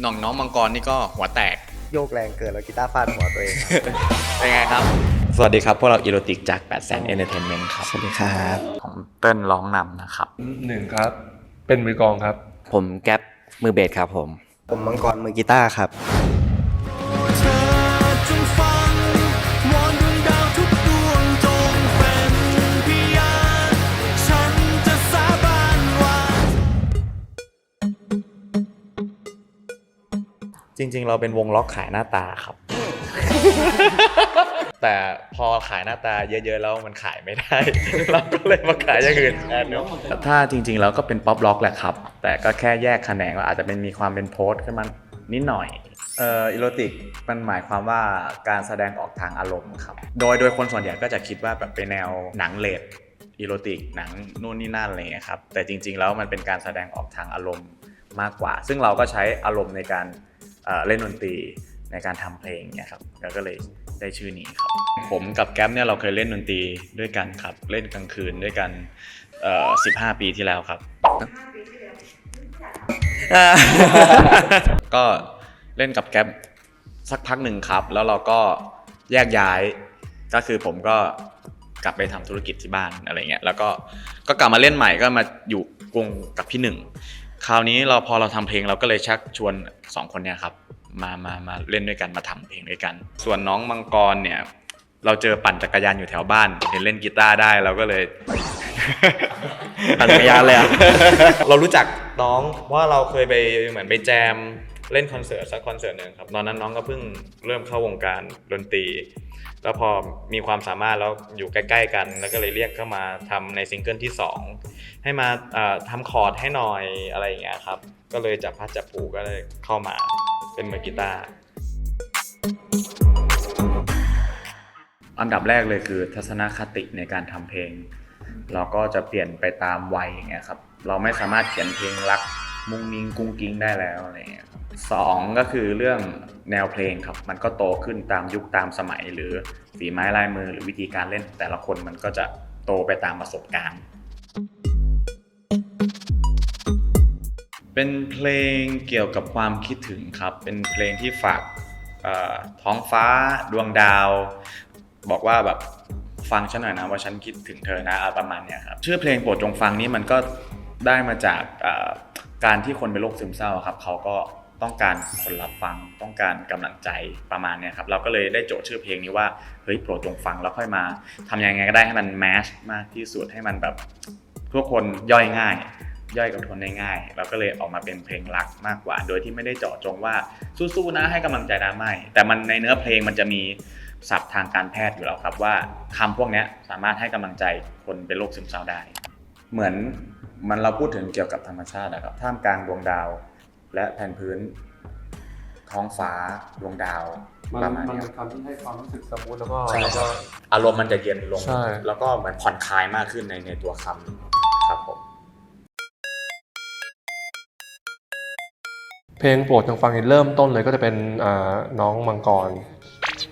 หน่องน้องมังกรนี่ก็หัวแตก โยกแรงเกินแล้วกีตาร์ฟาดหัวตัวเองครับ เป็นไงครับ สวัสดีครับ พวกเราอีโรติกจาก8 0 0 0 0 Entertainment ครับ สวัสดีครับ ผมเติ้ลร้องนำนะครับ หนึ่งครับ เป็นมือกลองครับ ผมแก๊ปมือเบสครับผม ผมมังกรมือกีตาร์ครับ จริง ๆ เราเป็นวงล็อกขายหน้าตาครับ แต่พอขายหน้าตาเยอะๆแล้วมันขายไม่ได้ เราก็เลยมาขายอย่างอื่นแทนเนอะถ้าจริงๆแล้วก็เป็นป๊อปล็อกแหละครับ แต่ก็แค่แยกแขนงว่าอาจจะเป็นมีความเป็นโพสต์ขึ้นมานิดหน่อยเอ่ออีโรติกมันหมายความว่าการแสดงออกทางอารมณ์ครับ โดยโดยคนส่วนใหญ่ก็จะคิดว่าแบบเป็นแนวหนังเลดอีโรติกหนังนู่นนี่นั่นอะไรเงี้ยครับแต่จริง ๆ แล้วมันเป็นการแสดงออกทางอารมณ์มากกว่า ซึ่งเราก็ใช้อารมณ์ในการ เอ่อเล่นดนตรีในการทำเพลงเนี่ยครับแล้วก็เลยได้ชื่อนี้ครับ ผมกับแก๊ปเนี่ยเราเคยเล่นดนตรีด้วยกันครับ เล่นกลางคืนด้วยกันเอ่อ15ปีที่แล้วครับ ก็เล่นกับแก๊ปสักพักหนึ่งครับ แล้วเราก็แยกย้ายก็คือผมก็กลับไปทำธุรกิจที่บ้านอะไรเงี้ยแล้วก็ก็กลับมาเล่นใหม่ก็มาอยู่กรุงกับพี่หนึ่ง คราวนี้เราพอเราทำเพลงเราก็เลยชักชวนสองคนเนี่ยครับมามามาเล่นด้วยกันมาทำเพลงด้วยกัน ส่วนน้องมังกรเนี่ยเราเจอปั่นจักรยานอยู่แถวบ้าน เห็นเล่นกีตาร์ได้เราก็เลยปั่นจักรยานเลยอะเรารู้จักน้องเพราะว่าเราเคยไปเหมือนไปแจม เล่นคอนเสิร์ตสักคอนเสิร์ตหนึ่งครับตอนนั้นน้องก็เพิ่งเริ่มเข้าวงการดนตรี แล้วพอมีความสามารถแล้วอยู่ใกล้ ๆ กัน แล้วก็เลยเรียกเข้ามาทำในซิงเกิลที่ 2 ให้มาเอ่อทำคอร์ดให้หน่อยอะไรอย่างเงี้ยครับ ก็เลยจับพัดจับผูก็เลยเข้ามาเป็นมือกีตาร์อันดับแรกเลยคือทัศนคติในการทำเพลง เราก็จะเปลี่ยนไปตามวัยอย่างเงี้ยครับ เราไม่สามารถเขียนเพลงรัก มุ้งมิงกุ้งกิ้งได้แล้วอะไรเงี้ย สองก็คือเรื่องแนวเพลงครับ มันก็โตขึ้นตามยุคตามสมัย หรือฝีไม้ลายมือหรือวิธีการเล่น แต่ละคนมันก็จะโตไปตามประสบการณ์ เป็นเพลงเกี่ยวกับความคิดถึงครับ เป็นเพลงที่ฝากท้องฟ้าดวงดาว บอกว่าแบบฟังฉันหน่อยนะว่าฉันคิดถึงเธอนะอะประมาณเนี้ยครับชื่อเพลงโปรดจงฟังนี้มันก็ได้มาจากการที่คนเป็นโรคซึมเศร้าครับเขาก็ ต้องการคนรับฟังต้องการกำลังใจประมาณเนี้ยครับเราก็เลยได้โจทย์ชื่อเพลงนี้ว่าเฮ้ยโปรดจงฟังแล้วค่อยมาทำยังไงก็ได้ให้มันแมสมากที่สุดให้มันแบบทุกคนย่อยง่าย ย่อยกับทนได้ง่าย เราก็เลยออกมาเป็นเพลงรักมากกว่า โดยที่ไม่ได้เจาะจงว่าสู้ๆนะให้กำลังใจนะไม่ แต่มันในเนื้อเพลงมันจะมีศัพท์ทางการแพทย์อยู่แล้วครับว่าคำพวกนี้สามารถให้กำลังใจคนเป็นโรคซึมเศร้าได้ เหมือนมันเราพูดถึงเกี่ยวกับธรรมชาตินะครับท่ามกลางดวงดาว และแผ่นพื้น ท้องฟ้าดวงดาวมันประมาณมันเนี้ย เป็นคำที่ให้ความรู้สึกสมูทแล้วก็ใช่ แล้วก็ อารมณ์มันจะเย็นลง ใช่ แล้วก็เหมือนผ่อนคลายมากขึ้นในในตัวคำครับผม เพลงโปรดทางฟังนี่เริ่มต้นเลยก็จะเป็นอ่าน้องมังกร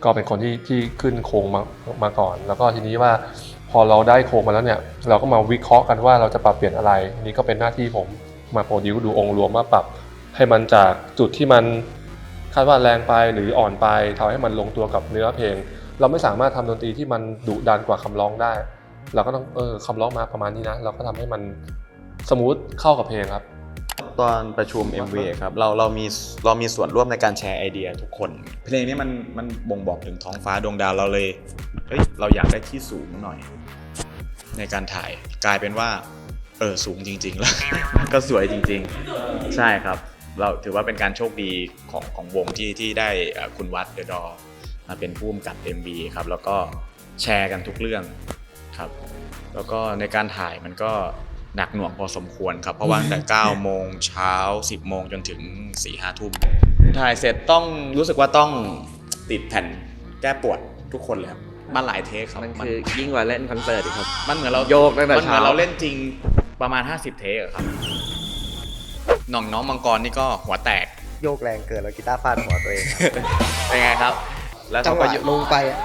ก็เป็นคนที่ที่ขึ้นโครงมามาก่อน แล้วก็ทีนี้ว่าพอเราได้โครงมาแล้วเนี่ยเราก็มาวิเคราะห์กันว่าเราจะปรับเปลี่ยนอะไร นี่ก็เป็นหน้าที่ผมมาโปรดิวดูองค์รวมว่าปรับ ให้มันจากจุดที่มันคาดว่าแรงไปหรืออ่อนไปทำให้มันลงตัวกับเนื้อเพลง เราไม่สามารถทำดนตรีที่มันดุดันกว่าคำร้องได้ เราก็ต้องเออคำร้องมาประมาณนี้นะ เราก็ทำให้มันสมูทเข้ากับเพลงครับ ตอนประชุม MV ครับเราเรามีเรามีส่วนร่วมในการแชร์ไอเดียทุกคน เพลงนี้มันมันบ่งบอกถึงท้องฟ้าดวงดาวเราเลยเฮ้ยเราอยากได้ที่สูงหน่อย ในการถ่ายกลายเป็นว่าเออสูงจริง ๆ แล้ว ก็สวยจริง ๆ ใช่ครับ เราถือว่าเป็นการโชคดีของของวงที่ที่ได้เอ่อคุณวัดเดอะดอมาเป็นผู้กำกับ MV ครับแล้วก็แชร์กันทุกเรื่องครับ แล้วก็ในการถ่ายมันก็หนักหน่วงพอสมควรครับ เพราะว่าตั้งแต่9โมงเช้า 10 โมงจนถึง4 5ทุ่มถ่ายเสร็จต้องรู้สึกว่าต้องติดแผ่นแก้ปวดทุกคนเลยครับมันหลายเทคครับมันคือยิ่งกว่าเล่นคอนเสิร์ตอีกครับ มันเหมือนเราโยกตั้งแต่มันเหมือนเช้าเราเล่นจริงประมาณ 50 เทคอะครับห น่องน้องมังกรนี่ก็หัวแตกโยกแรงเกินแล้วกีตาร์ฟาดหัวตัวเองครับเป็นไงครับ แล้วจังเขาหก็วะยุลงไปอะ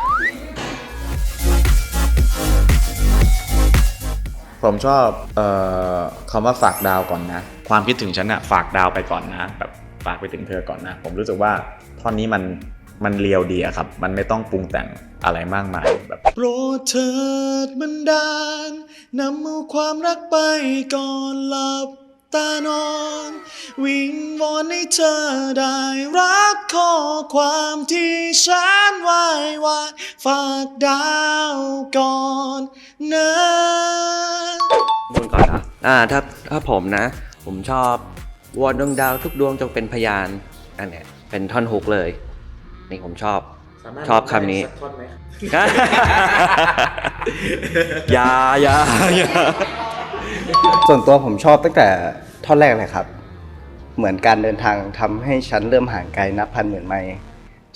ผมชอบเอ่อคำว่าฝากดาวก่อนนะ ความคิดถึงฉันอะฝากดาวไปก่อนนะแบบฝากไปถึงเธอก่อนนะ ผมรู้สึกว่าท่อนนี้มันมันเรียวดีอะครับ มันไม่ต้องปรุงแต่งอะไรมากมายแบบ โปรดเถิดบันดาลนำเอาความรักไปก่อนหลับ ตานอน วิงวอนให้เธอได้รักข้อความที่ฉันไหว้วานฝากดาวก่อนนะพูดก่อนนะอ่าถ้าถ้าผมนะ ผมชอบวอนดวงดาวทุกดวงจงเป็นพยานอันเนี้ยเป็นท่อนฮุกเลย นี่ผมชอบ ชอบคำนี้ อย่าอย่าอย่า ส่วนตัวผมชอบตั้งแต่ท่อนแรกเลยครับ เหมือนการเดินทางทำให้ฉันเริ่มห่างไกลนับพันหมื่นไมล์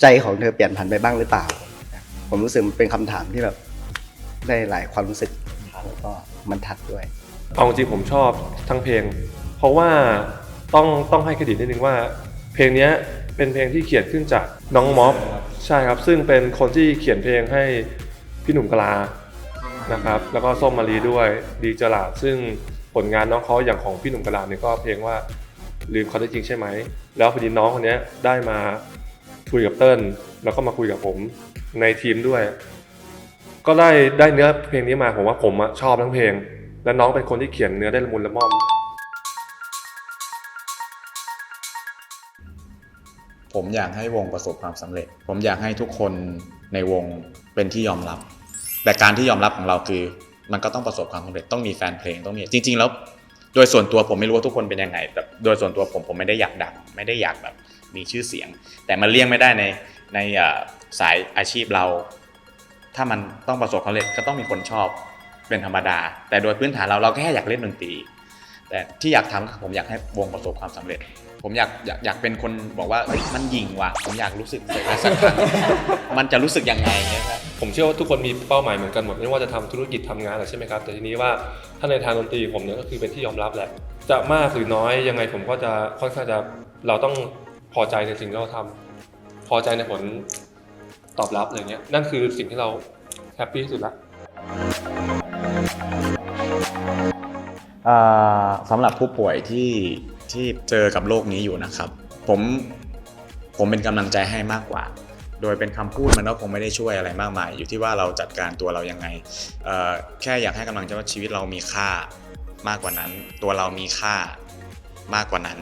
ใจของเธอเปลี่ยนผันไปบ้างหรือเปล่า ผมรู้สึกมันเป็นคำถามที่แบบได้หลายความรู้สึกแล้วก็มันทัดด้วย เอาจริงผมชอบทั้งเพลง เพราะว่าต้องต้องให้เครดิตนิดนึงว่า เพลงเนี้ยเป็นเพลงที่เขียนขึ้นจากน้องม็อบใช่ครับ ซึ่งเป็นคนที่เขียนเพลงให้พี่หนุ่มกลา นะครับแล้วก็ส้มมารีด้วยดีจลาดซึ่งผลงานน้องเขาอย่างของพี่หนุ่มกระลาเนี่ยก็เพลงว่าลืมเขาได้จริงใช่ไหม แล้วพอดีน้องคนนี้ได้มาคุยกับเติ้ลแล้วก็มาคุยกับผมในทีมด้วย ก็ได้ได้เนื้อเพลงนี้มาผมว่าผมอชอบทั้งเพลง และน้องเป็นคนที่เขียนเนื้อได้ละมุนละม่อม ผมอยากให้วงประสบความสำเร็จ ผมอยากให้ทุกคนในวงเป็นที่ยอมรับ แต่การที่ยอมรับของเราคือ มันก็ต้องประสบความสำเร็จต้องมีแฟนเพลงต้องมีจริง ๆ แล้ว โดยส่วนตัวผมไม่รู้ว่าทุกคนเป็นยังไงแต่โดยส่วนตัวผมผมไม่ได้อยากดังไม่ได้อยากแบบมีชื่อเสียง แต่มันเลี่ยงไม่ได้ในในสายอาชีพเรา ถ้ามันต้องประสบความสำเร็จก็ต้องมีคนชอบเป็นธรรมดา แต่โดยพื้นฐานเราเราแค่อยากเล่นดนตรีแต่ที่อยากทำผมอยากให้วงประสบความสำเร็จ ผมอยากอยากอยากเป็นคนบอกว่าเฮ้ยมันหยิ่งว่ะผมอยากรู้สึกสักครั้งมันจะรู้สึกยังไงเนี่ยครับ ผมเชื่อว่าทุกคนมีเป้าหมายเหมือนกันหมดไม่ว่าจะทำธุรกิจทำงานอะไรใช่ไหมครับ แต่ทีนี้ว่าถ้าในทางดนตรีผมเนี่ยก็คือเป็นที่ยอมรับแหละ จะมากหรือน้อยยังไงผมก็จะค่อนข้างจะเราต้องพอใจในสิ่งที่เราทำพอใจในผลตอบรับอะไรเงี้ยนั่นคือสิ่งที่เราแฮปปี้ที่สุดละอ่าสำหรับผู้ป่วยที่ ที่เจอกับโรคนี้อยู่นะครับ ผมผมเป็นกำลังใจให้มากกว่า โดยเป็นคำพูดมันก็คงไม่ได้ช่วยอะไรมากมาย อยู่ที่ว่าเราจัดการตัวเรายังไง แค่อยากให้กำลังใจว่าชีวิตเรามีค่ามากกว่านั้น ตัวเรามีค่ามากกว่านั้น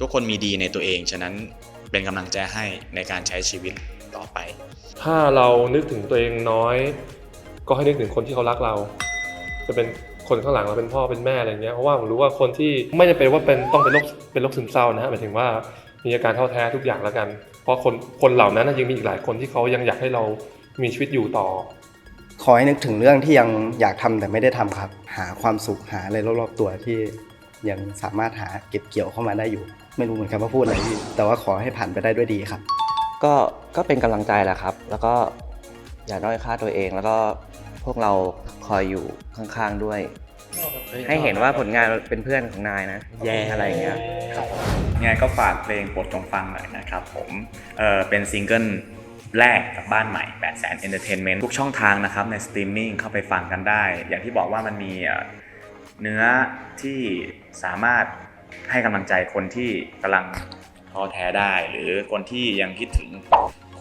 ทุกคนมีดีในตัวเอง ฉะนั้นเป็นกำลังใจให้ในการใช้ชีวิตต่อไป ถ้าเรานึกถึงตัวเองน้อย ก็ให้นึกถึงคนที่เขารักเรา จะเป็น คนข้างหลังเราเป็นพ่อเป็นแม่อะไรเงี้ยเพราะว่าผมรู้ว่าคนที่ไม่จำเป็นว่าเป็นต้องเป็นโรคเป็นโรคซึมเศร้านะฮะหมายถึงว่ามีอาการท้อแท้ทุกอย่างแล้วกัน เพราะคนคนเหล่านั้นนะยังมีอีกหลายคนที่เขายังอยากให้เรามีชีวิตอยู่ต่อ ขอให้นึกถึงเรื่องที่ยังอยากทำแต่ไม่ได้ทำครับ หาความสุขหาอะไรรอบๆตัวที่ยังสามารถหาเก็บเกี่ยวเข้ามาได้อยู่ ไม่รู้เหมือนกันว่าพูดอะไรพี่แต่ว่าขอให้ผ่านไปได้ด้วยดีครับ ก็ก็เป็นกำลังใจแหละครับ แล้วก็อย่าด้อยค่าตัวเองแล้วก็ พวกเราคอยอยู่ข้างๆด้วย ให้เห็นว่าผลงานเป็นเพื่อนของนายนะแย่อะไรอย่างเงี้ยยังไงก็ฝากเพลงโปรดจงฟังหน่อยนะครับผมเออเป็นซิงเกิลแรกกับบ้านใหม่8แสนเอนเตอร์เทนเมนต์ทุกช่องทางนะครับในสตรีมมิ่งเข้าไปฟังกันได้ อย่างที่บอกว่ามันมีเอ่อเนื้อที่สามารถให้กำลังใจคนที่กำลังท้อแท้ได้ หรือคนที่ยังคิดถึง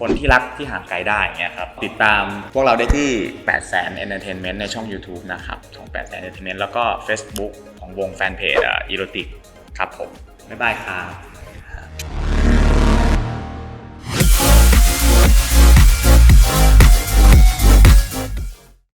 คนที่รักที่ห่างไกลได้เงี้ยครับ ติดตามพวกเราได้ที่ 8 แสน Entertainment ในช่อง YouTube นะครับ ของ8แสน Entertainment แล้วก็ Facebook ของวงแฟนเพจอีโรติกครับผม บ๊ายบายครับ